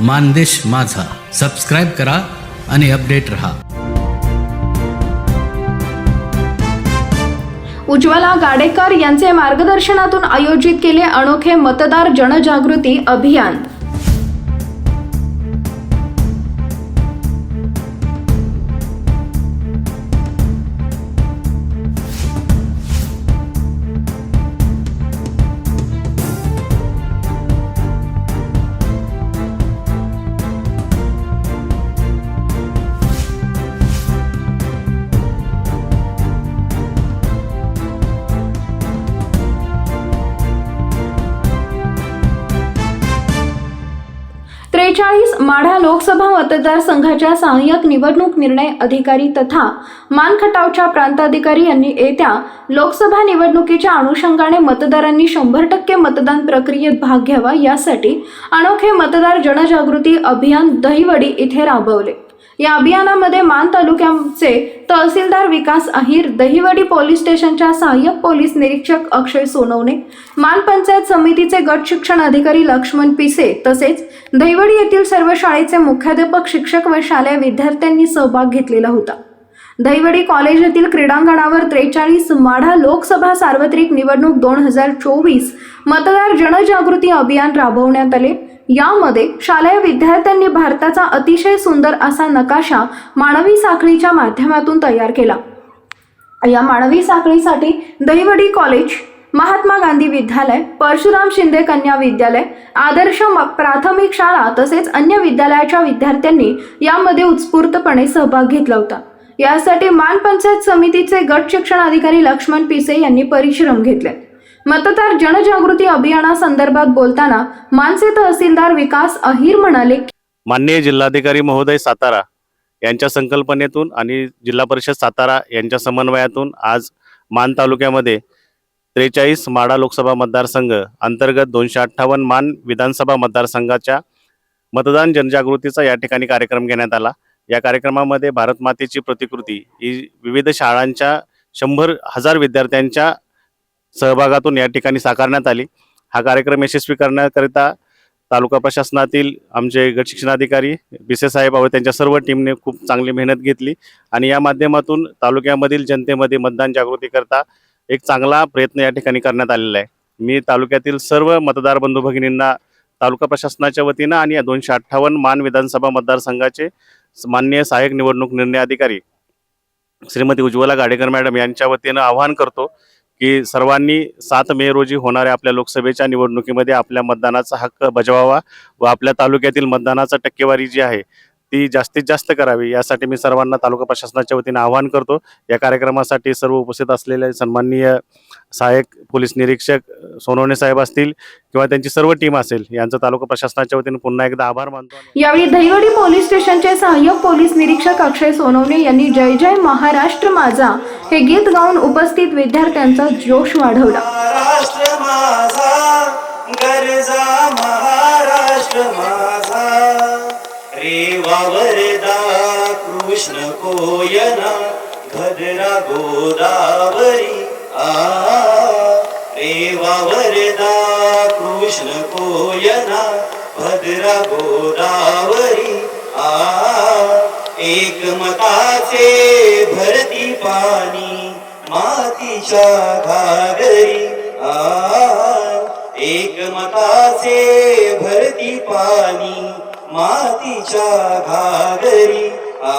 मानदेश माझा. सबस्क्राईब करा आणि अपडेट रहा. उज्ज्वला गाडेकर यांचे मार्गदर्शनातून आयोजित केले अनोखे मतदार जनजागृती अभियान. त्रेचाळीस माढा लोकसभा मतदारसंघाच्या सहाय्यक निवडणूक निर्णय अधिकारी तथा मानखटावच्या प्रांताधिकारी यांनी येत्या लोकसभा निवडणुकीच्या अनुषंगाने मतदारांनी शंभर टक्के मतदान प्रक्रियेत भाग घ्यावा यासाठी अनोखे मतदार जनजागृती अभियान दहिवडी इथे राबवले. या अभियानामध्ये मान तालुक्याचे तहसीलदार विकास अहिर दहिवडी पोलीस स्टेशनच्या सहाय्यक पोलीस निरीक्षक अक्षय सोनवणे मान पंचायत समितीचे गट शिक्षण अधिकारी लक्ष्मण पिसे तसेच दहिवडी येथील सर्व शाळेचे मुख्याध्यापक शिक्षक व शालेय विद्यार्थ्यांनी सहभाग घेतलेला होता. दहिवडी कॉलेज येथील क्रीडांगणावर त्रेचाळीस माढा लोकसभा सार्वत्रिक निवडणूक दोन हजार चोवीस मतदार जनजागृती अभियान राबवण्यात आले. यामध्ये शालेय विद्यार्थ्यांनी भारताचा अतिशय सुंदर असा नकाशा मानवी साखळीच्या माध्यमातून तयार केला. या मानवी साखळीसाठी दहिवडी कॉलेज महात्मा गांधी विद्यालय परशुराम शिंदे कन्या विद्यालय आदर्श प्राथमिक शाळा तसेच अन्य विद्यालयाच्या विद्यार्थ्यांनी यामध्ये उत्स्फूर्तपणे सहभाग घेतला होता. यासाठी मान पंचायत समितीचे गट शिक्षण अधिकारी लक्ष्मण पिसे यांनी परिश्रम घेतले. मतदार जनजागृती अभियानासंदर्भात बोलताना मानसे तहसीलदार विकास अहिर म्हणाले माननीय जिल्हाधिकारी महोदय सातारा यांच्या संकल्पनेतून आणि जिल्हा परिषद सातारा यांच्या समन्वयातून आज मान तालुक्यामध्ये त्रेचाळीस माडा लोकसभा मतदारसंघ अंतर्गत दोनशे अठ्ठावन्न मान विधानसभा मतदारसंघाच्या मतदान जनजागृतीचा या ठिकाणी कार्यक्रम घेण्यात आला. या कार्यक्रमामध्ये भारत मातेची प्रतिकृती ही विविध शाळांच्या शंभर हजार विद्यार्थ्यांच्या सहभागातून या ठिकाणी साकारण्यात आली. हा कार्यक्रम यशस्वी करण्याकरिता तालुका प्रशासनातील आमचे गट शिक्षणाधिकारी बिसे साहेब व त्यांच्या सर्व टीमने खूप चांगली मेहनत घेतली आणि या माध्यमातून तालुक्यामधील जनतेमध्ये मतदान जागृतीकरता एक चांगला प्रयत्न या ठिकाणी करण्यात आलेला आहे. मी तालुक्यातील सर्व मतदार बंधू भगिनींना तालुका प्रशासनाच्या वतीनं आणि या दोनशे अठ्ठावन्न मान विधानसभा मतदारसंघाचे माननीय सहाय्यक निवडणूक निर्णय अधिकारी श्रीमती उज्ज्वला गाडेकर मॅडम यांच्या वतीनं आवाहन करतो की सर्वांनी सात मे रोजी होणाऱ्या आपल्या लोकसभेच्या निवडणुकीमध्ये आपल्या मतदानाचा हक्क बजावावा व आपल्या तालुक्यातील मतदानाचा टक्केवारी जी आहे ती जास्तीत जास्त करावी. यासाठी मी सर्वांना तालुका प्रशासनाच्या वतीने आवाहन करतो. या कार्यक्रमासाठी सर्व उपस्थित असलेले सन्माननीय सहाय्यक पोलीस निरीक्षक सोनवणे साहेब असतील किंवा त्यांची सर्व टीम असेल यांचं तालुका प्रशासनाच्या वतीने पुन्हा एकदा आभार मानतो यावेळी दहिवडी पोलीस स्टेशनचे सहाय्यक पोलीस निरीक्षक अक्षय सोनवणे यांनी जय जय महाराष्ट्र माझा हे गीत गाऊन उपस्थित विद्यार्थ्यांचा जोश वाढवला. माझा गरजा माझा. रे कृष्ण कोयना भद्रा गोदावरी आ. रे वावरदा कृष्ण कोयना भद्रा गोदा आमच्या घागरी आ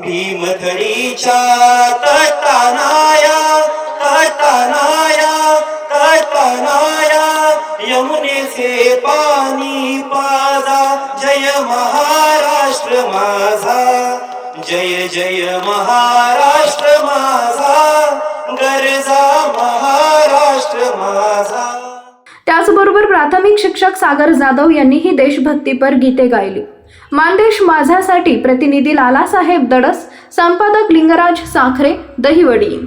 भीमथडीच्या तटानाया तटानाया तटानाया यमुनेचे पाणी पाजा जय महाराष्ट्र माझा. जय जय महाराष्ट्र माझा गरजा महाराष्ट्र माझा. त्याचबरोबर प्राथमिक शिक्षक सागर जाधव यांनीही देशभक्तीपर गीते गायली. मानदेश माझ्यासाठी प्रतिनिधी लालासाहेब दडस संपादक लिंगराज साखरे दहिवडी.